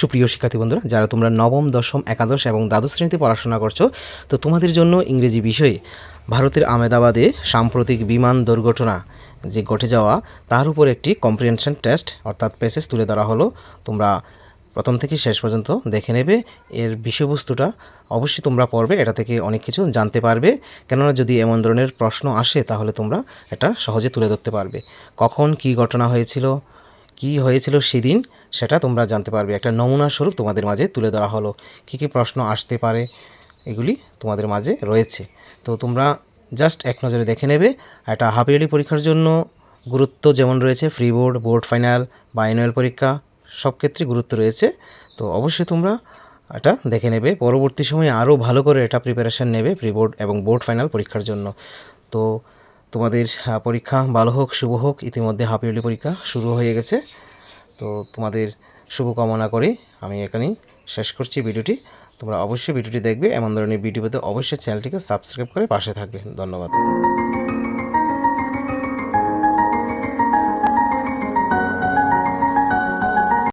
সুপ্রিয় শিক্ষার্থী বন্ধুরা, যারা তোমরা নবম, দশম, একাদশ এবং দ্বাদশ শ্রেণীতে পড়াশোনা করছ, তো তোমাদের জন্য ইংরেজি বিষয়ে ভারতের আমেদাবাদে সাম্প্রতিক বিমান দুর্ঘটনা যে ঘটে যাওয়া, তার উপর একটি কম্প্রিহেনশন টেস্ট অর্থাৎ পেসেস তুলে ধরা হলো। তোমরা প্রথম থেকে শেষ পর্যন্ত দেখে নেবে, এর বিষয়বস্তুটা অবশ্যই তোমরা পড়বে, এটা থেকে অনেক কিছু জানতে পারবে। কেননা যদি এমন ধরনের প্রশ্ন আসে, তাহলে তোমরা এটা সহজে তুলে ধরতে পারবে। কখন কি ঘটনা হয়েছিল কি হয়েছিল সেদিন সেটা তোমরা জানতে পারবে। একটা নমুনা স্বরূপ তোমাদের মাঝে তুলে ধরা হলো। কী কী প্রশ্ন আসতে পারে এগুলি তোমাদের মাঝে রয়েছে। তো তোমরা জাস্ট এক নজরে দেখে নেবে। একটা হাফ ইয়ারলি পরীক্ষার জন্য গুরুত্ব যেমন রয়েছে ফ্রি বোর্ড বোর্ড ফাইনাল বা অ্যানুয়াল পরীক্ষা, সব ক্ষেত্রে গুরুত্ব রয়েছে। তো অবশ্যই তোমরা এটা দেখে নেবে। পরবর্তী সময়ে আরও ভালো করে এটা প্রিপারেশান নেবে প্রি বোর্ড এবং বোর্ড ফাইনাল পরীক্ষার জন্য। তো তোমাদের পরীক্ষা ভালো হোক, শুভ হোক, ইতিমধ্যে হাফ পরীক্ষা শুরু হয়ে গেছে। তো তোমাদের শুভকামনা করে আমি এখানেই শেষ করছি ভিডিওটি। তোমরা অবশ্যই ভিডিওটি দেখবে, এমন ধরনের ভিডিওতে অবশ্যই চ্যানেলটিকে সাবস্ক্রাইব করে পাশে থাকবে। ধন্যবাদ।